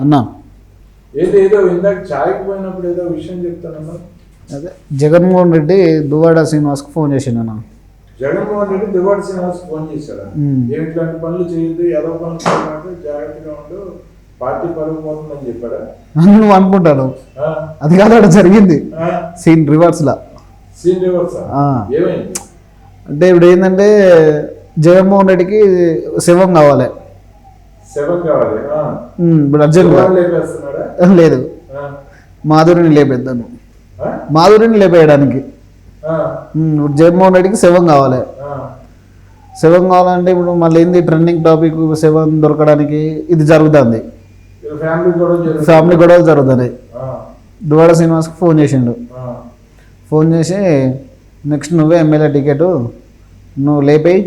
అన్నా. ఏదో ఏదో ఇందాక చాయ్కి పోయినప్పుడు ఏదో విషయం చెప్తానన్నా అదే జగన్మోహన్ రెడ్డి దువ్వాడ శ్రీనివాస్కి ఫోన్ చేసిండు అన్న. జగన్మోహన్ రెడ్డి దివాడి శ్రీనివాస్ ఫోన్ చేశాడు? పనులు చేయొద్దు ఏదో పనులు చేయమంటే జాగ్రత్తగా ఉండు పార్టీ పరుగు పోతుందని చెప్పాడా? నువ్వు అనుకుంటాను? అది కాదు అక్కడ జరిగింది? సీన్ రివర్స్లా. Scene reverse. ఏమైంది? అంటే ఇప్పుడు ఏంటంటే జగన్మోహన్ రెడ్డికి శివం కావాలి సెవెన్ కావాలి ఆ. ఉమ్, ఇప్పుడు లేదు? మాధురిని లేపేద్దాను? మాధురిని లేపేయడానికి. ఇప్పుడు జగన్మోహన్ రెడ్డికి శవం కావాలి. శవం కావాలంటే ఇప్పుడు మళ్ళీ ఏంది ట్రెండింగ్ టాపిక్ శవం దొరకడానికి ఇది జరుగుతుంది. ఫ్యామిలీ గొడవలు జరుగుతున్నాయి. దువాడ శ్రీనివాస్కి ఫోన్ చేసిండు. ఫోన్ చేసి నెక్స్ట్ నువ్వే ఎమ్మెల్యే టికెట్ నువ్వు లేపేయి.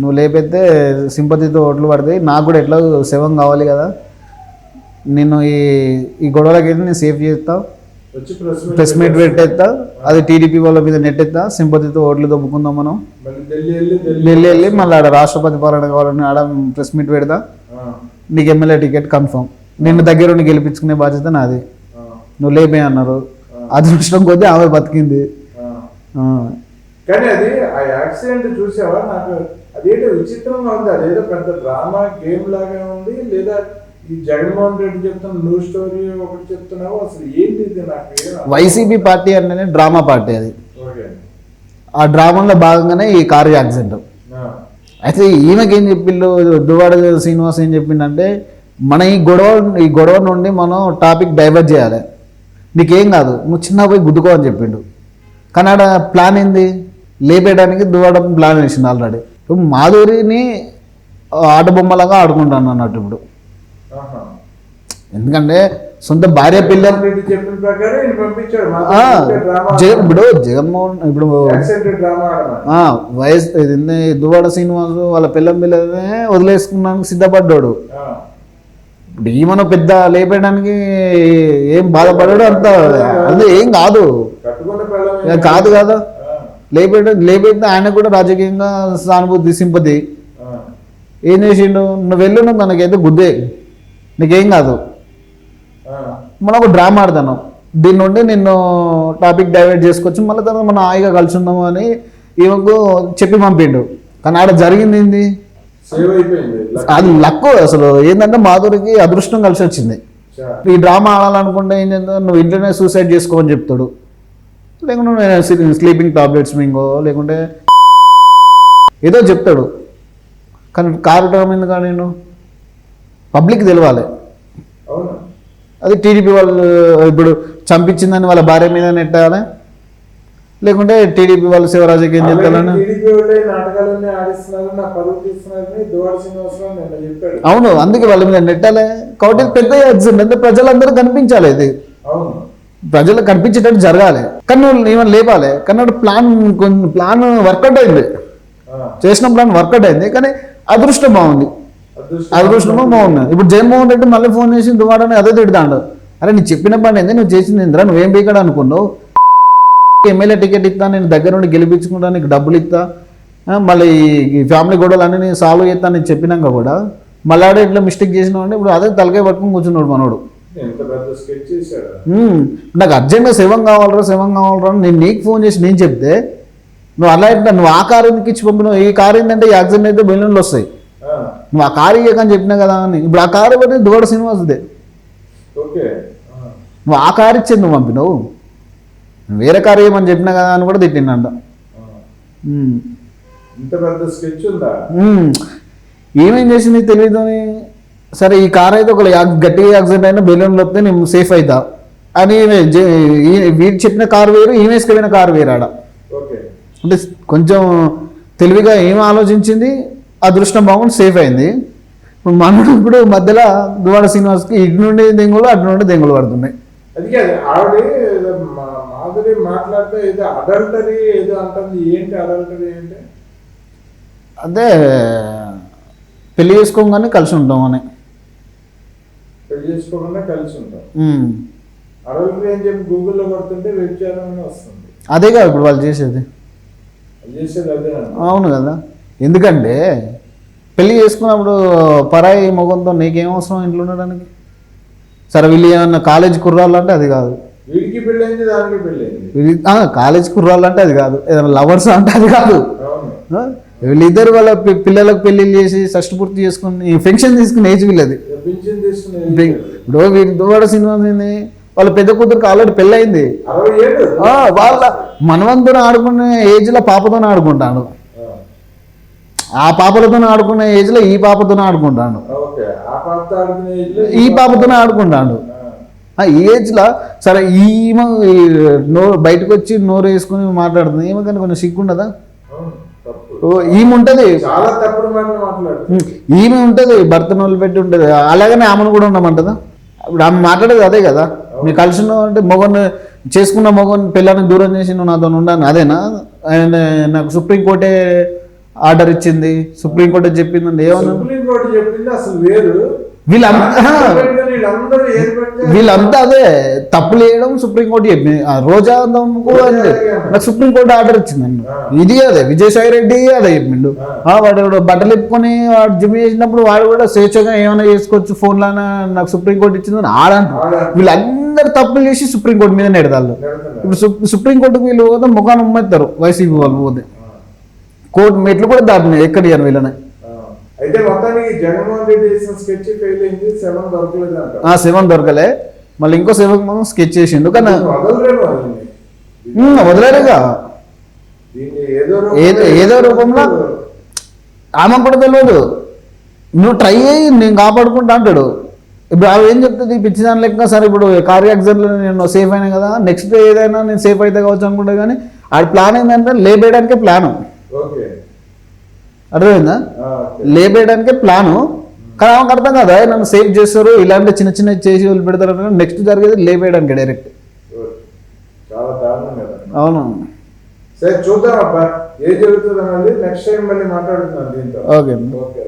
నువ్వు లేపైతే సింపతితో ఓట్లు పడతాయి నాకు కూడా ఎట్లా శవం కావాలి కదా. నేను ఈ ఈ గొడవలకి నేను సేఫ్ చేస్తా. వచ్చి ప్రెస్ మీట్ పెట్టేస్తా. అది టీడీపీ వాళ్ళ మీద నెట్టేస్తా. సింపతితో ఓట్లు దొబ్బుకుందాం మనం. ఢిల్లీ వెళ్ళి మళ్ళీ ఆడ రాష్ట్రపతి పాలన కావాలని ఆడ ప్రెస్ మీట్ పెడతా. నీకు ఎమ్మెల్యే టికెట్ కన్ఫర్మ్. నిన్ను దగ్గర ఉండి గెలిపించుకునే బాధ్యత నాది. నువ్వు లేపే అన్నారు. అదృష్టం కొద్దీ ఆమె బతికింది. కానీ అది ఆ యాక్సిడెంట్ చూసావా? నాకు అదేంటో విచిత్రంగా ఉంది. అదేదో పెద్ద డ్రామా గేమ్ లాగా ఉంది. లేదా ఈ జగన్మోహన్ రెడ్డి చెప్తున్న న్యూ స్టోరీ ఒకటి చెప్తున్నావు? అసలు ఏంటి ఇది? నాకు వైసీపీ పార్టీ అంటేనే డ్రామా పార్టీ అది. ఆ డ్రామాలో భాగంగానే ఈ కారు యాక్సిడెంట్. అయితే ఈమెకి ఏం చెప్పిండు? దువాడ శ్రీనివాస్ ఏం చెప్పిండంటే మన ఈ గొడవ ఈ గొడవ నుండి మనం టాపిక్ డైవర్ట్ చేయాలి. నీకేం కాదు నువ్వు చిన్న పోయి గుద్దుకో అని చెప్పిండు. కానీ ఆడ ప్లాన్ ఏంది? లేపేయడానికి దువాడ ప్లాన్ వేసింది ఆల్రెడీ ఇప్పుడు మాధురిని ఆట బొమ్మలాగా ఆడుకుంటాను అన్నట్టు ఇప్పుడు. ఎందుకంటే సొంత భార్య జగ- ఇప్పుడు జగన్మోహన్ ఇప్పుడు వయస్ ఇది దువాడ శ్రీనివాసు వాళ్ళ పిల్లం పిల్లలనే వదిలేసుకున్నానికి సిద్ధపడ్డాడు. ఇప్పుడు ఈమెను పెద్ద లేపేయడానికి ఏం బాధపడాడు అంత. అంటే ఏం కాదు. కాదు. కదా. లేపేయడం లేపేస్తే ఆయన కూడా రాజకీయంగా సానుభూతి సింపతి. ఏం చేసిండు? నువ్వు వెళ్ళు నువ్వు తనకైతే గుద్దే నీకేం కాదు. మనం ఒక డ్రామా ఆడతాను. దీని నుండి నిన్ను టాపిక్ డైవర్ట్ చేసుకొచ్చి మళ్ళీ తర్వాత మనం హాయిగా కలిసి ఉందాము అని ఈమెకు చెప్పి పంపిండు. కానీ ఆడ జరిగింది ఏంది? అది లక్ అసలు. ఏంటంటే మాధురికి అదృష్టం కలిసి వచ్చింది. ఈ డ్రామా ఆడాలనుకుంటే ఏం చేద్దాం? నువ్వు ఇంట్లోనే సూసైడ్ చేసుకోమని చెప్తాడు. లేకుంటే స్లీపింగ్ టాబ్లెట్స్ మింగో లేకుంటే ఏదో చెప్తాడు. కానీ కారు డ్రామా ఎందుకు నేను పబ్లిక్ తెలవాలి. అది టీడీపీ వాళ్ళు ఇప్పుడు చంపించిందని వాళ్ళ భార్య మీద నెట్టాలి. లేకుంటే టీడీపీ వాళ్ళు శివరాజుకి ఏం చెప్తారని? అవును అందుకే వాళ్ళ మీద నెట్టాలి. కాబట్టి పెద్ద యాక్సిడెంట్ అంటే ప్రజలందరూ కనిపించాలి ఇది. ప్రజలకు కనిపించేటట్టు జరగాలి. కానీ నువ్వు ఏమైనా లేపాలి. కానీ ప్లాన్ కొన్ని ప్లాన్ వర్కౌట్ అయింది. చేసిన ప్లాన్ వర్కౌట్ అయింది. కానీ అదృష్టం బాగుంది. అదృష్టం అదృష్టమో? బాగుంది. ఇప్పుడు జగన్మోహన్ రెడ్డి మళ్ళీ ఫోన్ చేసి దువాడని అదే తిడతాడు. అరే నీ చెప్పిన పని ఏంది? నువ్వు చేసింది ఏందిరా? నువ్వేం పీకాడు అనుకున్నావు? ఎమ్మెల్యే టికెట్ ఇస్తా నేను దగ్గర నుండి గెలిపించుకుంటా నీకు డబ్బులు ఇస్తా. మళ్ళీ ఈ ఫ్యామిలీ గొడవలు అన్నీ నేను సాల్వ్ చేస్తా నేను చెప్పినాక కూడా మళ్ళీ ఆడే ఇట్లా మిస్టేక్ చేసిన వాడిని ఇప్పుడు అదే తలకాయ పట్టుకుని కూర్చున్నాడు మనోడు. నాకు అర్జెంట్గా శవం కావాలరా శవం కావాలరా అని నేను నీకు ఫోన్ చేసి నేను చెప్తే నువ్వు అలా ఇట్లా నువ్వు ఆ కారు ఎందుకు ఇచ్చి పంపినావు? ఈ కారు ఏంటంటే ఈ యాక్సిడెంట్ అయితే బెలూన్లు వస్తాయి. నువ్వు ఆ కారు ఇయ్యకని చెప్పినా కదా అని. ఇప్పుడు ఆ కారు దువాడ శ్రీనివాసుదే. ఓకే. ఆ, నువ్వు ఆ కారు ఇచ్చేది నువ్వు పంపినావు. వేరే కారు ఇవ్వమని చెప్పినా కదా అని కూడా తిట్టిండంట. ఆ. మ్మ్. ఇంత పెద్ద స్కెచ్ ఉందా? మ్మ్. ఏమేం చేసింది తెలియదని సరే ఈ కార్ అయితే ఒక గట్టిగా యాక్సిడెంట్ అయినా బెలూన్లు వస్తే నేను సేఫ్ అవుతా అని వీడు చెప్పిన కారు వేరు ఈమె వేసుకెళ్ళిన కారు వేరు ఆడ. ఓకే. అంటే కొంచెం తెలివిగా ఏం ఆలోచించింది అదృష్టం బాగుండి సేఫ్ అయింది. ఇప్పుడు మనడు ఇప్పుడు మధ్యలో దువాడ శ్రీనివాస్కి ఇటు నుండి దెంగులు అటు నుండి దెంగులు పడుతున్నాయి. అది కాదు ఆవిడ ఏదో మా- మాధురి మాట్లాడితే ఏదో అడల్టరీ ఏదో అంటుంది. ఏంటి అడల్టరీ ఏంటి అదే పెళ్ళి చేసుకోగానే కలిసి ఉంటాం అని. పెళ్ళి చేసుకోకుండా కలిసి ఉంటాం. ఉమ్. అడల్టరీ అని చెప్పి గూగుల్లో కొడుతుంటే వ్యభిచారం అని వస్తుంది. అదేగా ఇప్పుడు వాళ్ళు చేసేది. అది చేసేది అదే అవును కదా. ఎందుకంటే పెళ్ళి చేసుకున్నప్పుడు పరాయి మొగంతో నీకేం అవసరం ఇంట్లో ఉండడానికి? సరే వీళ్ళు ఏమన్నా కాలేజ్ కుర్రాళ్ళు అంటే అది కాదు. వీడికి పెళ్ళైంది దానికి పెళ్ళైంది కాలేజ్ కుర్రాళ్ళు అంటే అది కాదు. ఏదైనా లవర్స్ అంటే అది కాదు? వీళ్ళిద్దరు వాళ్ళ పిల్లలకు పెళ్ళిళ్ళు చేసి షష్టి పూర్తి చేసుకుని పెన్షన్ తీసుకునే ఏజ్ వీళ్ళది. ఇప్పుడు వీరి దువాడ సినిమా ఏంది? వాళ్ళ పెద్ద కూతురికి ఆల్రెడీ పెళ్ళయింది. వాళ్ళ మనవంతుని ఆడుకునే ఏజ్లో పాపతో ఆడుకుంటాడు. ఆ, పాపలతో ఆడుకునే ఏజ్లో ఈ పాపతో ఆడుకుంటాడు. ఓకే ఆ పాప ఆడుకునే age లో ఈ పాపతో ఆడుకుంటాడు. ఆ, ఆ ఏజ్ లా సరే ఈమె ఈ నోరు బయటకు వచ్చి నోరు వేసుకుని మాట్లాడుతుంది. ఈమె కానీ కొంచెం సిగ్గుండదా? ఈమె ఉంటది చాలా తప్పుడు ఈమె ఉంటది భర్త నోళ్ళు పెట్టి ఉంటది. అలాగనే ఆమెను కూడా ఉండమంటదా? ఇప్పుడు ఆమె మాట్లాడేది అదే కదా? మీరు కలిసి అంటే మొగన్ చేసుకున్న మొగన్ పిల్లని దూరం చేసి నువ్వు నాతో ఉండాను అదేనా? ఆయన నాకు సుప్రీంకోర్టే ఆర్డర్ ఇచ్చింది. సుప్రీంకోర్టే చెప్పిందండి. ఏమన్నా? సుప్రీం కోర్టు చెప్పింది అసలు వేరు. వీళ్ళంతా వీళ్ళంతా అదే తప్పులు వేయడం సుప్రీంకోర్టు చెప్పింది ఆ రోజా నాకు సుప్రీంకోర్టు ఆర్డర్ ఇచ్చిందండి. ఇది అదే విజయసాయి రెడ్డి అదే చెప్పిండు. ఆ, వాడు బట్టలు ఇప్పుకొని వాడు జిమ్ చేసినప్పుడు వాడు కూడా స్వేచ్ఛగా ఏమైనా చేసుకోవచ్చు ఫోన్లోనే నాకు సుప్రీంకోర్టు ఇచ్చిందని ఆడంటారు. వీళ్ళందరూ తప్పులు చేసి సుప్రీంకోర్టు మీద నెడతాళ్ళు. ఇప్పుడు సుప్రీంకోర్టుకు వీళ్ళు పోతే ముఖాన్ని ఉమ్మెత్తారు వైసీపీ వాళ్ళు పోతే. కోర్టు మెట్లు కూడా దాటినాయి ఎక్కడ వీళ్ళని. అయితే మొత్తానికి జగన్మోహన్ రెడ్డి చేసిన స్కెచ్ ఫెయిల్ అయింది సెవెన్ దొరకలేదు అంట ఆ సెవెన్ దొరకలే. మళ్ళీ ఇంకో సెవెన్ మనం స్కెచ్ చేసిండు కానీ వదిలేరుగా ఏదో ఏదో రూపంలో ఆమె కూడా తెలియదు. నువ్వు ట్రై అయ్యి నేను కాపాడుకుంటా అంటాడు. ఇప్పుడు ఆమె ఏం చెప్తుంది? పిచ్చి దాని లెక్క సరే ఇప్పుడు కార్ యాక్సిడెంట్లో నేను సేఫ్ అయినా కదా నెక్స్ట్ డే ఏదైనా నేను సేఫ్ అయితే కావచ్చు అనుకుంటా కానీ ఆడి ప్లాన్ ఏంటంటే లేపేయడానికే ప్లాను. ఓకే. అర్థమైందా. లేపేయడానికే ప్లాను. కానీ ఆమెకు అర్థం కదా. నన్ను సేఫ్ చేస్తారు ఇలాంటి చిన్న చిన్న చేసి వదిలి పెడతారు నెక్స్ట్ జరిగేది లేపేయడానికి డైరెక్ట్. అవును. సరే చూద్దాం అబ్బా. ఏ జరుగుతుంది అన్నది నెక్స్ట్ టైం మళ్ళీ మాట్లాడుతున్నాను దీంతో. ఓకే. ఓకే